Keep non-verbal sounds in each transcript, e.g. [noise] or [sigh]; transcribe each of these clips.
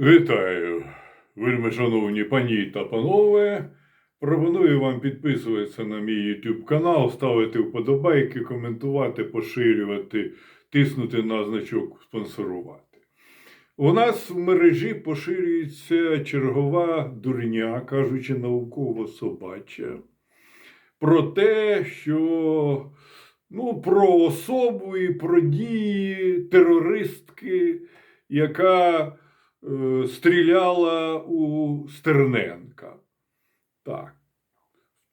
Вітаю, вельми шановні пані та панове. Пропоную вам підписуватися на мій YouTube канал, ставити вподобайки, коментувати, поширювати, тиснути на значок спонсорувати. У нас в мережі поширюється чергова дурня, кажучи науково собача, про те, що ну, про особу і про дії терористки, яка стріляла у Стерненка. Так.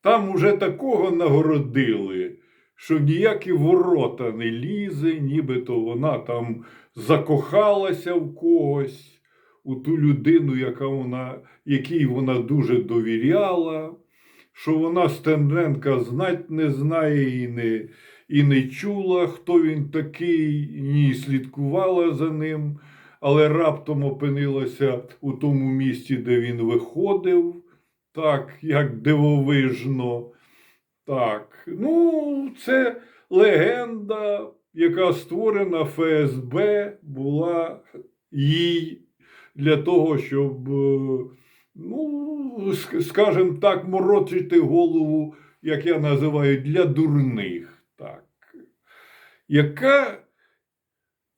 Там уже такого нагородили, що ніякі ворота не лізе, нібито вона там закохалася в когось, у ту людину, яка вона, якій вона дуже довіряла, що вона Стерненка знать не знає і не, і не чула, хто він такий, ні слідкувала за ним але раптом опинилася у тому місці, де він виходив, так, як дивовижно. Так, ну, це легенда, яка створена ФСБ, була їй для того, щоб, е, ну, ск- скажімо так, морочити голову, як я називаю, для дурних. Так. Яка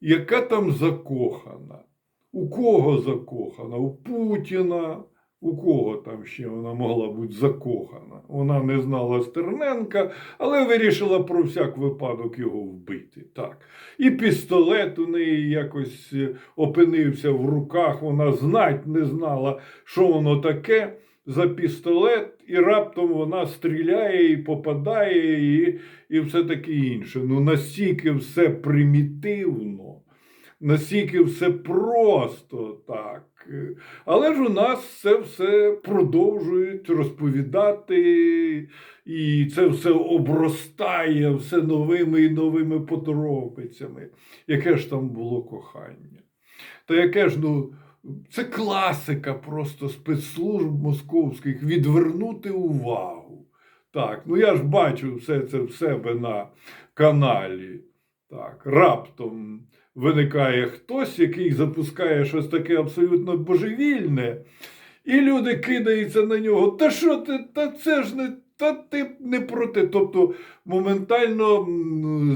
яка там закохана? У кого закохана? У Путіна? У кого там ще вона могла бути закохана? Вона не знала Стерненка, але вирішила про всяк випадок його вбити. Так. І пістолет у неї якось е, опинився в руках, вона знать не знала, що воно таке за пістолет, і раптом вона стріляє і попадає, і, і все таке інше. Ну настільки все примітивно, настільки все просто так. Але ж у нас це все продовжують розповідати, і це все обростає все новими і новими подробицями. Яке ж там було кохання? Та яке ж, ну, це класика просто спецслужб московських відвернути увагу. Так, ну я ж бачу все це в себе на каналі. Так, раптом виникає хтось, який запускає щось таке абсолютно божевільне, і люди кидаються на нього. Та що ти? Та це ж не. Та ти не проти. Тобто моментально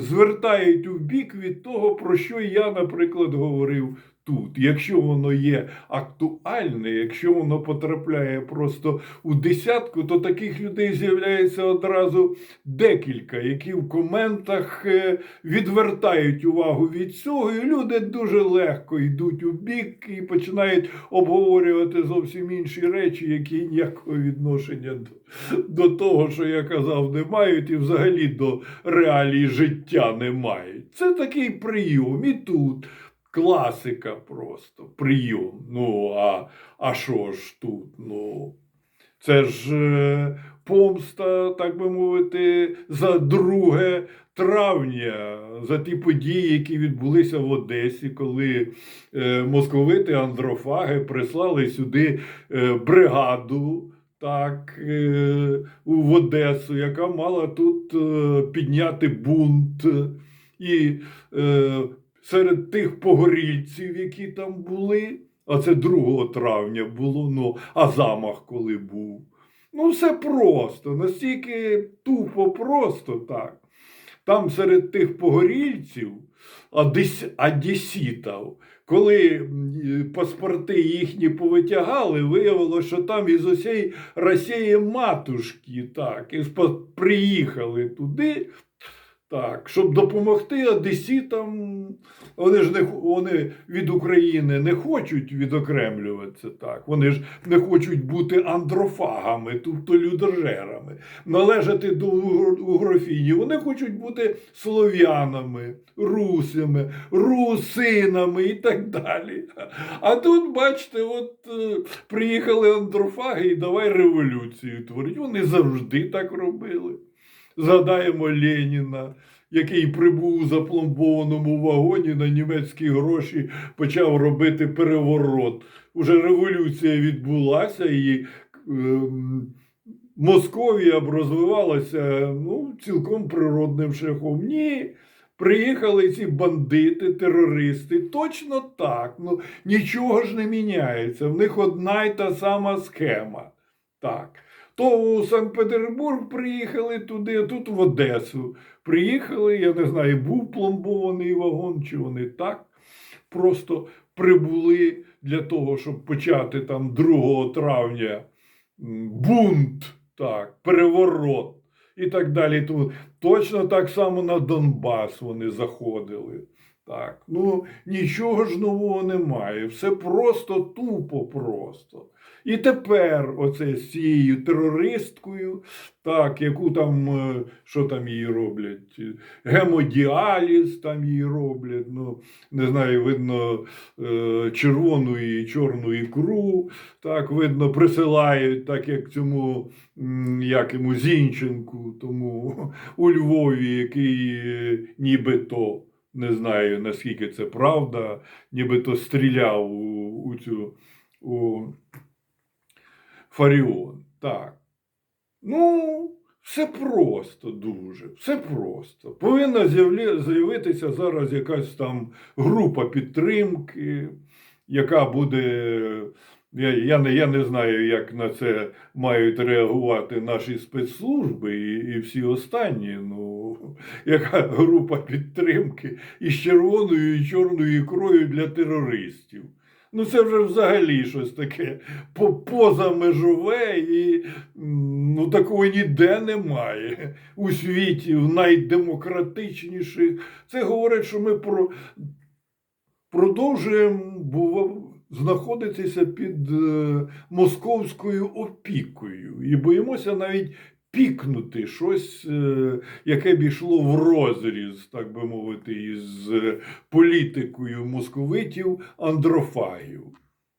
звертають у бік від того, про що я, наприклад, говорив тут. Якщо воно є актуальне, якщо воно потрапляє просто у десятку, то таких людей з'являється одразу декілька, які в коментах е, відвертають увагу від цього, і люди дуже легко йдуть у бік і починають обговорювати зовсім інші речі, які ніякого відношення до, до того, що я казав, не мають, і взагалі до реалій життя не мають. Це такий прийом. І тут класика просто прийом. Ну, а, а що ж тут? Ну, це ж е, помста, так би мовити, за 2 травня, за ті події, які відбулися в Одесі, коли е, московити андрофаги прислали сюди е, бригаду. Так, в Одесу, яка мала тут підняти бунт. І серед тих погорільців, які там були, а це 2 травня було, ну, а замах коли був. Ну, все просто, настільки тупо просто так. Там серед тих погорільців, адес, адесітів, коли паспорти їхні повитягали, виявилося, що там із усієї Росії матушки, так, і приїхали туди, так, щоб допомогти одесітам. Вони ж не вони від України не хочуть відокремлюватися так. Вони ж не хочуть бути андрофагами, тобто людожерами, належати до угр- угрофінів. Вони хочуть бути слов'янами, русами, русинами і так далі. А тут, бачите, от е, приїхали андрофаги і давай революцію творить. Вони завжди так робили. Згадаємо Леніна, який прибув у запломбованому вагоні на німецькі гроші, почав робити переворот. Уже революція відбулася і ем, Московія б розвивалася ну, цілком природним шляхом. Ні, Приїхали ці бандити, терористи, точно так. Ну нічого ж не міняється. В них одна й та сама схема. Так. То у Санкт-Петербург приїхали туди, а тут в Одесу. Приїхали, я не знаю, був пломбований вагон, чи вони так просто прибули для того, щоб почати там 2 травня бунт, так, переворот і так далі. Тому точно так само на Донбас вони заходили. Так, ну нічого ж нового немає. Все просто тупо просто. І тепер оце з цією терористкою, так, яку там, е, що там її роблять, гемодіаліз там її роблять, ну, не знаю, видно е, червону і чорну ікру, так, видно, присилають, так як цьому, як йому Зінченку, тому у Львові, який е, нібито, не знаю наскільки це правда, нібито стріляв у, у цю у Фаріон. Так. Ну, все просто дуже, все просто. Повинна з'явитися зараз якась там група підтримки, яка буде. Я, я, не, я не знаю, як на це мають реагувати наші спецслужби і, і всі останні. Ну, [laughs] яка група підтримки із червоною і чорною ікрою для терористів. Ну, це вже взагалі щось таке по- позамежове і ну, такого ніде немає у світі, в найдемократичніших. Це говорить, що ми про, продовжуємо бува, знаходитися під е, московською опікою і боїмося навіть пікнути щось, е, яке б йшло в розріз, так би мовити, із е, політикою московитів андрофагів.